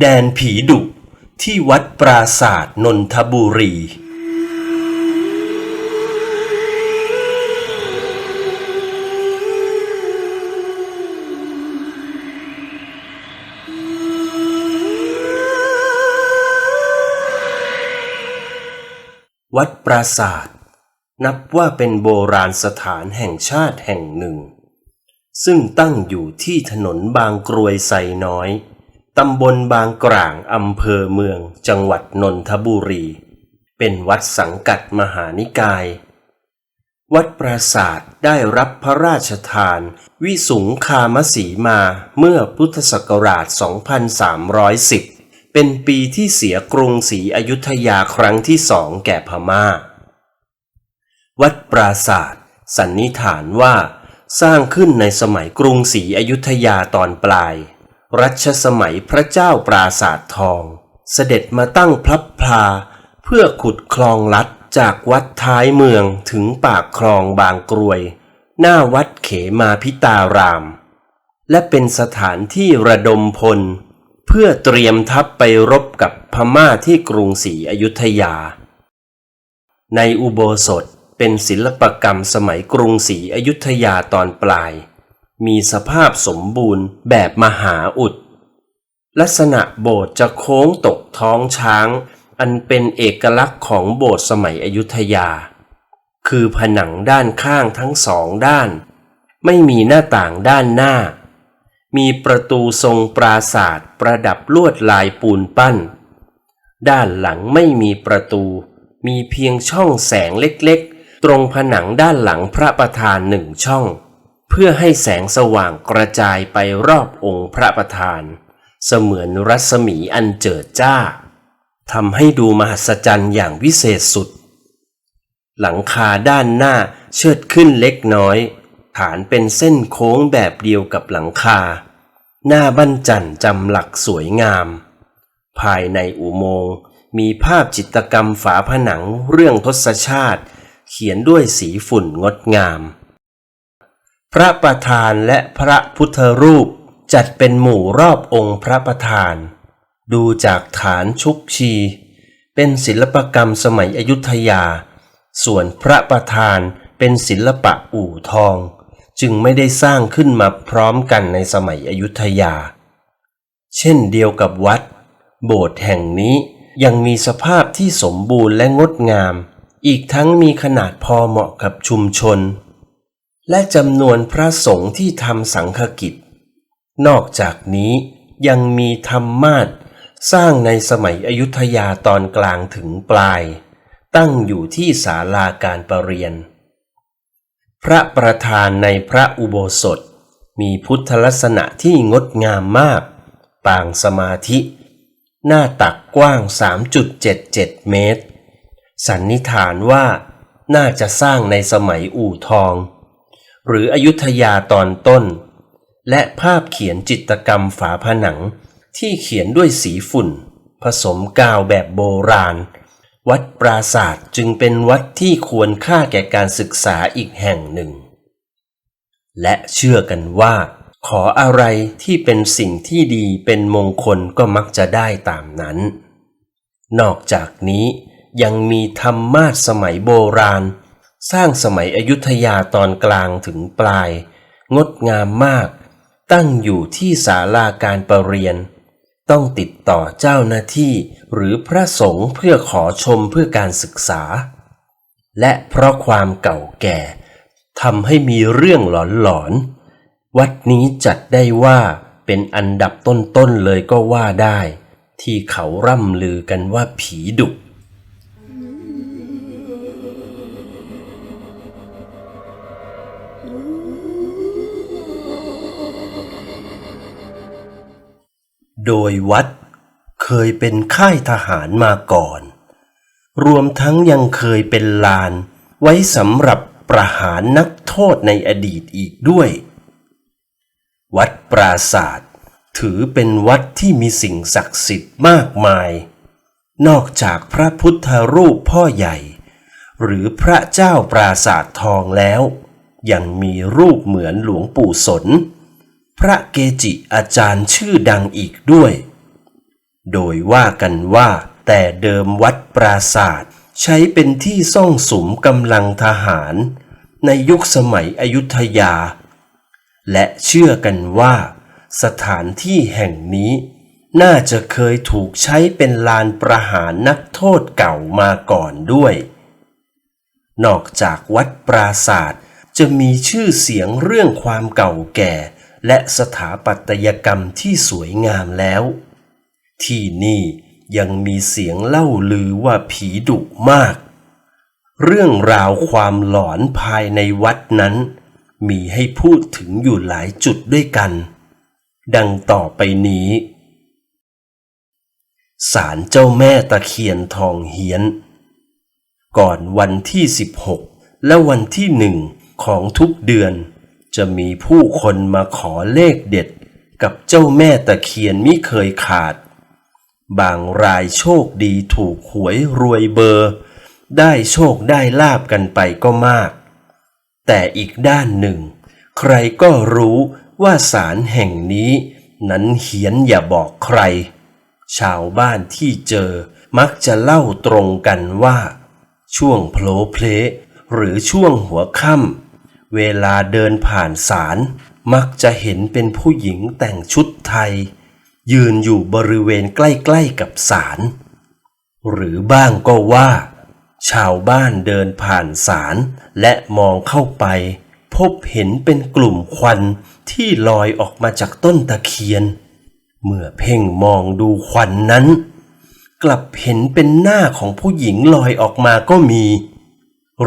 แดนผีดุที่วัดปราศาสตร์นนทบุรี วัดปราศาสตร์นับว่าเป็นโบราณสถานแห่งชาติแห่งหนึ่ง ซึ่งตั้งอยู่ที่ถนนบางกรวยไซน้อย ตำบลบางกร่างอำเภอเมือง จังหวัดนนทบุรี เป็นวัดสังกัดมหานิกาย วัดปราศาสตร์ได้รับพระราชทาน วิสุงคามสีมาเมื่อพุทธศักราช 2310 เป็นปีที่เสียกรุงศรีอยุธยาครั้งที่สองแก่พม่า วัดปราศาสตร์สันนิษฐานว่า สร้างขึ้นในสมัยกรุงศรีอยุธยาตอนปลาย รัชสมัยพระเจ้าปราศาสตร์ทอง เสด็จมาตั้งพลับพลา เพื่อขุดคลองลัดจากวัดท้ายเมืองถึงปากคลองบางกรวย หน้าวัดเขมาพิตาราม และเป็นสถานที่ระดมพล เพื่อเตรียมทัพไปรบกับพม่าที่กรุงศรีอยุธยา ในอุโบสถเป็นศิลปกรรมสมัยกรุงศรีอยุธยาตอนปลาย มีสภาพสมบูรณ์แบบมหาอุด ลักษณะโบสถ์จะโค้งตกท้องช้าง อันเป็นเอกลักษณ์ของโบสถ์สมัยอยุธยา คือผนังด้านข้างทั้งสองด้าน ไม่มีหน้าต่างด้านหน้า มีประตูทรงปราศาสตร์ประดับลวดลายปูนปั้น ด้านหลังไม่มีประตู มีเพียงช่องแสงเล็กๆ ตรงผนังด้านหลังพระประธานหนึ่งช่อง เพื่อให้แสงสว่างกระจายไปรอบองค์พระประธาน เสมือนรัศมีอันเจิดจ้าทำให้ดูมหัศจรรย์อย่างวิเศษสุด หลังคาด้านหน้าเชิดขึ้นเล็กน้อย ฐานเป็นเส้นโค้งแบบเดียวกับหลังคา หน้าบั้นจันจำหลักสวยงาม ภายในอุโมงค์มีภาพจิตรกรรมฝาผนังเรื่องทศชาติ เขียนด้วยสีฝุ่นงดงาม พระประธานและพระพุทธรูปจัดเป็นหมู่รอบองค์พระประธาน ดูจากฐานชุกชี เป็นศิลปกรรมสมัยอยุธยา ส่วนพระประธานเป็นศิลปะอู่ทอง จึงไม่ได้สร้างขึ้นมาพร้อมกันในสมัยอยุธยา เช่นเดียวกับวัด โบสถ์แห่งนี้ยังมีสภาพที่สมบูรณ์และงดงาม อีกทั้งมีขนาดพอเหมาะกับชุมชน และจำนวนพระสงฆ์ที่ทำสังฆกิจ นอกจากนี้ยังมีธรรมาสน์สร้างในสมัยอยุธยาตอนกลางถึงปลาย ตั้งอยู่ที่ศาลาการประเรียน พระประธานในพระอุโบสถ มีพุทธลักษณะที่งดงามมาก ปางสมาธิ หน้าตักกว้าง 3.77 เมตร สันนิษฐานว่าน่าจะสร้างในสมัยอู่ทอง หรืออยุธยาตอนต้น และภาพเขียนจิตรกรรมฝาผนัง ที่เขียนด้วยสีฝุ่น ผสมกาวแบบโบราณ วัดปราศาสตร์จึงเป็นวัดที่ควรค่าแก่การศึกษาอีกแห่งหนึ่ง และเชื่อกันว่า ขออะไรที่เป็นสิ่งที่ดีเป็นมงคลก็มักจะได้ตามนั้น นอกจากนี้ยังมีธรรมาสน์สมัยโบราณ สร้างสมัยอยุธยาตอนกลางถึงปลาย งดงามมาก ตั้งอยู่ที่ศาลาการประเรียน ต้องติดต่อเจ้าหน้าที่หรือพระสงฆ์เพื่อขอชมเพื่อการศึกษา และเพราะความเก่าแก่ทำให้มีเรื่องหลอนๆ วัดนี้จัดได้ว่าเป็นอันดับต้นๆเลยก็ว่าได้ ที่เขาร่ำลือกันว่าผีดุ โดยวัดเคยเป็นค่ายทหารมาก่อน รวมทั้งยังเคยเป็นลานไว้สำหรับประหารนักโทษในอดีตอีกด้วย วัดปราศาสตร์ถือเป็นวัดที่มีสิ่งศักดิ์สิทธิ์มากมาย นอกจากพระพุทธรูปพ่อใหญ่ หรือพระเจ้าปราศาสตร์ทองแล้ว ยังมีรูปเหมือนหลวงปู่สน พระเกจิอาจารย์ชื่อดังอีกด้วย โดยว่ากันว่า แต่เดิมวัดปราศาสตร์ ใช้เป็นที่ซ่องสุมกำลังทหาร ในยุคสมัยอยุธยา และเชื่อกันว่า สถานที่แห่งนี้ น่าจะเคยถูกใช้เป็นลานประหารนักโทษเก่ามาก่อนด้วย นอกจากวัดปราศาสตร์จะมีชื่อเสียงเรื่องความเก่าแก่ และสถาปัตยกรรมที่สวยงามแล้ว ที่นี่ยังมีเสียงเล่าลือว่าผีดุมาก เรื่องราวความหลอนภายในวัดนั้น มีให้พูดถึงอยู่หลายจุดด้วยกัน ดังต่อไปนี้ศาลเจ้าแม่ตะเคียนทองเฮียน ก่อนวันที่ 16 และวันที่หนึ่งของทุกเดือน จะมีผู้คนมาขอเลขเด็ดกับเจ้าแม่ตะเคียนมิเคยขาด บางรายโชคดีถูกหวยรวยเบอร์ ได้โชคได้ลาบกันไปก็มาก แต่อีกด้านหนึ่ง ใครก็รู้ว่าศาลแห่งนี้นั้นเหียนอย่าบอกใคร ชาวบ้านที่เจอมักจะเล่าตรงกันว่า ช่วงโผลเพลหรือช่วงหัวค่ำ เวลาเดินผ่านศาลมักจะเห็นเป็นผู้หญิงแต่งชุดไทย ยืนอยู่บริเวณใกล้ๆกับศาลหรือบ้างก็ว่า ชาวบ้านเดินผ่านศาลและมองเข้าไป พบเห็นเป็นกลุ่มควันที่ลอยออกมาจากต้นตะเคียน เมื่อเพ่งมองดูควันนั้น กลับเห็นเป็นหน้าของผู้หญิงลอยออกมาก็มี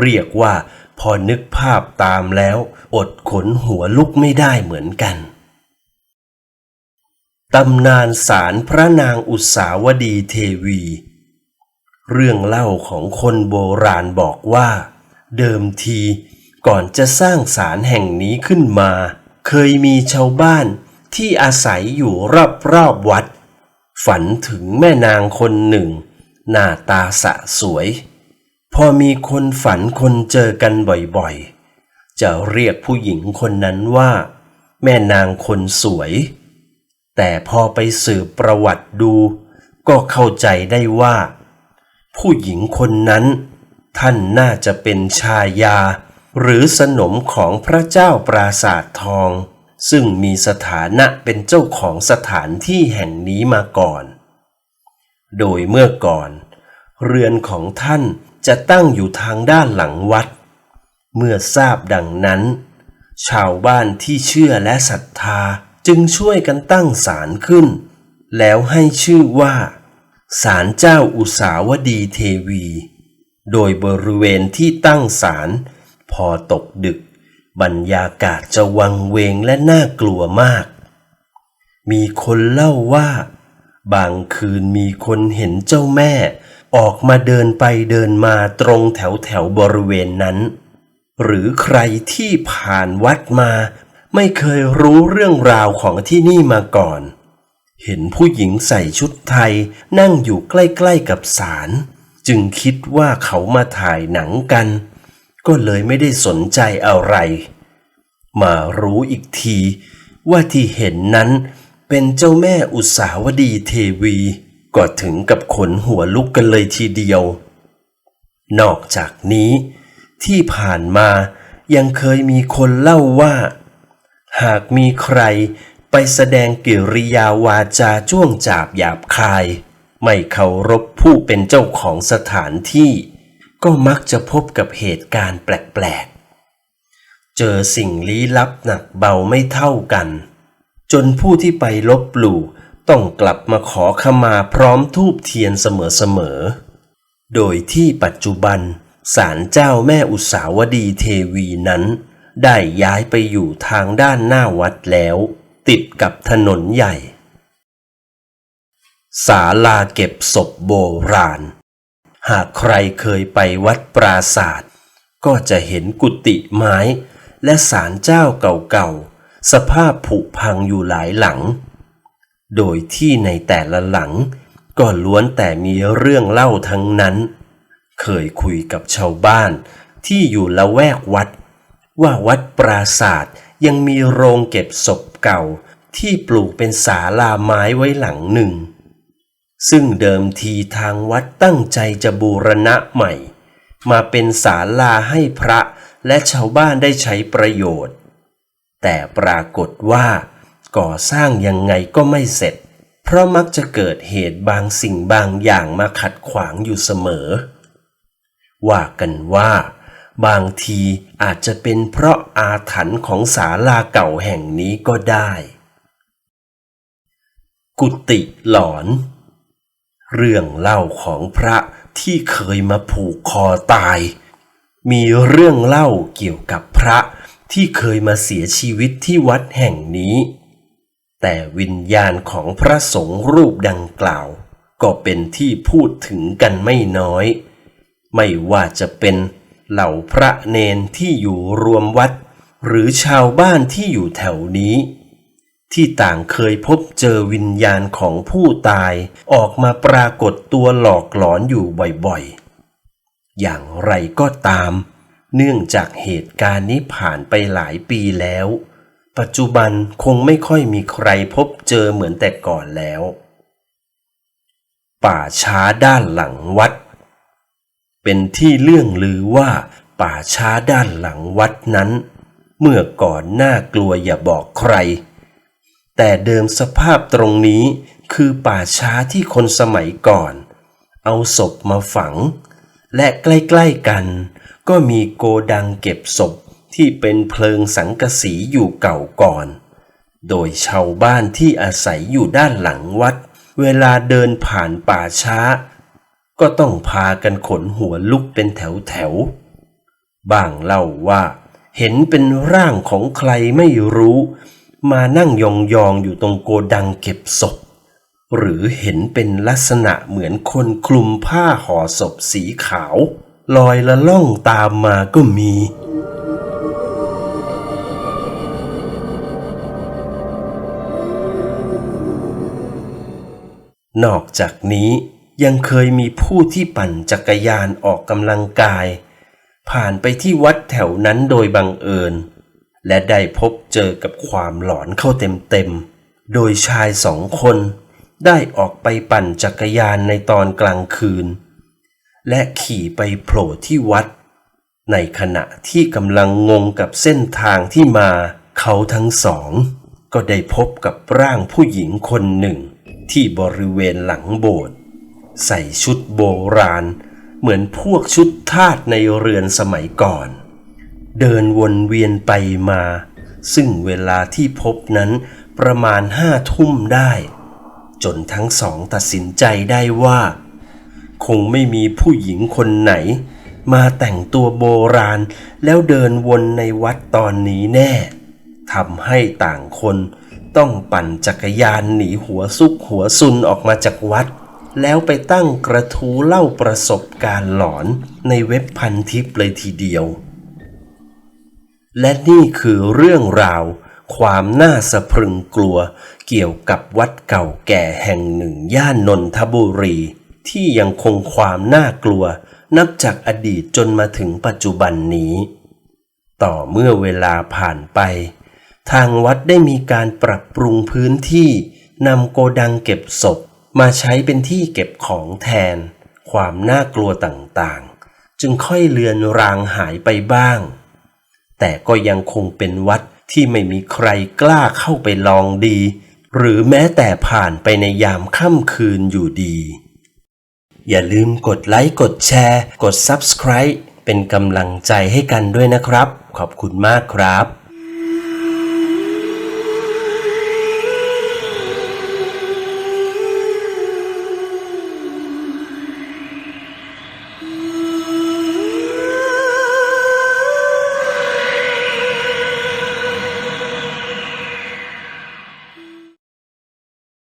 เรียกว่า พอนึกภาพตามแล้ว อดขนหัวลุกไม่ได้เหมือนกันตำนานสารพระนางอุสาวดีเทวี เรื่องเล่าของคนโบราณบอกว่า เดิมทีก่อนจะสร้างศาลแห่งนี้ขึ้นมา เคยมีชาวบ้านที่อาศัยอยู่รอบๆวัด ฝันถึงแม่นางคนหนึ่ง หน้าตาสะสวย พอมีคนฝันคนเจอกันบ่อยๆ จะเรียกผู้หญิงคนนั้นว่า แม่นางคนสวย แต่พอไปสืบประวัติดู ก็เข้าใจได้ว่า ผู้หญิงคนนั้น ท่านน่าจะเป็นชายา หรือสนมของพระเจ้าปราสาททอง ซึ่งมีสถานะเป็นเจ้าของสถานที่แห่งนี้มาก่อน โดยเมื่อก่อน เรือนของท่าน จะตั้งอยู่ทางด้านหลังวัด เมื่อทราบดังนั้น ชาวบ้านที่เชื่อและศรัทธาจึงช่วยกันตั้งศาลขึ้น แล้วให้ชื่อว่าศาลเจ้าอุสาวดีเทวี โดยบริเวณที่ตั้งศาลพอตกดึก บรรยากาศจะวังเวงและน่ากลัวมาก มีคนเล่าว่า บางคืนมีคนเห็นเจ้าแม่ ออกมาเดินไปเดินมาตรงแถวแถวบริเวณนั้น หรือใครที่ผ่านวัดมา ไม่เคยรู้เรื่องราวของที่นี่มาก่อน เห็นผู้หญิงใส่ชุดไทยนั่งอยู่ใกล้ๆกับศาลจึงคิดว่าเขามาถ่ายหนังกัน ก็เลยไม่ได้สนใจอะไร มารู้อีกทีว่าที่เห็นนั้นเป็นเจ้าแม่อุสาวดีเทวี ก็ถึงกับขนหัวลุกกันเลยทีเดียว นอกจากนี้ ที่ผ่านมายังเคยมีคนเล่าว่า หากมีใครไปแสดงกิริยาวาจาจ้วงจาบหยาบคาย ไม่เคารพผู้เป็นเจ้าของสถานที่ ก็มักจะพบกับเหตุการณ์แปลกๆ เจอสิ่งลี้ลับหนักเบาไม่เท่ากัน จนผู้ที่ไปลบหลู่ ต้องกลับมาขอขมาพร้อมทูบเทียนเสมอๆ โดยที่ปัจจุบันศาลเจ้าแม่อุสาวดีเทวีนั้น ได้ย้ายไปอยู่ทางด้านหน้าวัดแล้ว ติดกับถนนใหญ่ ศาลาเก็บศพโบราณ หากใครเคยไปวัดปราศาสตร์ก็จะเห็นกุฏิไม้และศาลเจ้าเก่าๆ สภาพผุพังอยู่หลายหลัง โดยที่ในแต่ละหลังก็ล้วนแต่มีเรื่องเล่าทั้งนั้น เคยคุยกับชาวบ้านที่อยู่ละแวกวัด ว่าวัดปราศาสตร์ยังมีโรงเก็บศพเก่าที่ปลูกเป็นศาลาไม้ไว้หลังหนึ่ง ซึ่งเดิมทีทางวัดตั้งใจจะบูรณะใหม่ มาเป็นศาลาให้พระและชาวบ้านได้ใช้ประโยชน์ แต่ปรากฏว่า ก่อสร้างยังไงก็ไม่เสร็จ เพราะมักจะเกิดเหตุบางสิ่งบางอย่างมาขัดขวางอยู่เสมอ ว่ากันว่า บางทีอาจจะเป็นเพราะอาถรรพ์ของศาลาเก่าแห่งนี้ก็ได้ กุฏิหลอน เรื่องเล่าของพระที่เคยมาผูกคอตาย มีเรื่องเล่าเกี่ยวกับพระที่เคยมาเสียชีวิตที่วัดแห่งนี้ แต่วิญญาณของพระสงฆ์รูปดังกล่าว ก็เป็นที่พูดถึงกันไม่น้อย ไม่ว่าจะเป็นเหล่าพระเนนที่อยู่รวมวัด หรือชาวบ้านที่อยู่แถวนี้ ที่ต่างเคยพบเจอวิญญาณของผู้ตายออกมาปรากฏตัวหลอกหลอนอยู่บ่อยๆ อย่างไรก็ตาม เนื่องจากเหตุการณ์นี้ผ่านไปหลายปีแล้ว ปัจจุบันคงไม่ค่อยมีใครพบเจอเหมือนแต่ก่อนแล้ว ป่าช้าด้านหลังวัด เป็นที่เลื่องลือว่า ป่าช้าด้านหลังวัดนั้น เมื่อก่อนน่ากลัวอย่าบอกใคร แต่เดิมสภาพตรงนี้คือป่าช้าที่คนสมัยก่อน เอาศพมาฝัง และใกล้ๆกัน ก็มีโกดังเก็บศพ ที่เป็นเพลิงสังกสีอยู่เก่าก่อน โดยชาวบ้านที่อาศัยอยู่ด้านหลังวัด เวลาเดินผ่านป่าช้า ก็ต้องพากันขนหัวลุกเป็นแถวแถวๆบ้างเล่าว่า เห็นเป็นร่างของใครไม่รู้ มานั่งยองๆอยู่ตรงโกดังเก็บศพ หรือเห็นเป็นลักษณะเหมือนคนคลุมผ้าห่อศพสีขาว ลอยละล่องตามมาก็มี นอกจากนี้ยังเคยมีผู้ที่ปั่นจักรยานออกกำลังกาย ผ่านไปที่วัดแถวนั้นโดยบังเอิญ และได้พบเจอกับความหลอนเข้าเต็มๆ โดยชายสองคนได้ออกไปปั่นจักรยานในตอนกลางคืน และขี่ไปโผล่ที่วัด ในขณะที่กำลังงงกับเส้นทางที่มา เขาทั้งสอง ก็ได้พบกับร่างผู้หญิงคนหนึ่ง ที่บริเวณหลังโบสถ์ใส่ชุดโบราณ เหมือนพวกชุดทาสในเรือนสมัยก่อน เดินวนเวียนไปมา ซึ่งเวลาที่พบนั้นประมาณห้าทุ่มได้ จนทั้งสองตัดสินใจได้ว่า คงไม่มีผู้หญิงคนไหน มาแต่งตัวโบราณแล้วเดินวนในวัดตอนนี้แน่ทำให้ต่างคน ต้องปั่นจักรยานหนีหัวซุกหัวซุนออกมาจากวัด แล้วไปตั้งกระทู้เล่าประสบการณ์หลอนในเว็บพันทิปเลยทีเดียว และนี่คือเรื่องราว ความน่าสะพรึงกลัว เกี่ยวกับวัดเก่าแก่แห่งหนึ่งย่านนนทบุรี ที่ยังคงความน่ากลัว นับจากอดีตจนมาถึงปัจจุบันนี้ ต่อเมื่อเวลาผ่านไป ทางวัดได้มีการปรับปรุงพื้นที่นำโกดังเก็บศพมาใช้เป็นที่เก็บของแทน ความน่ากลัวต่างๆ จึงค่อยเลือนรางหายไปบ้าง แต่ก็ยังคงเป็นวัดที่ไม่มีใครกล้าเข้าไปลองดี หรือแม้แต่ผ่านไปในยามค่ำคืนอยู่ดี อย่าลืมกดไลค์กดแชร์ กด Subscribe เป็นกำลังใจให้กันด้วยนะครับ ขอบคุณมากครับ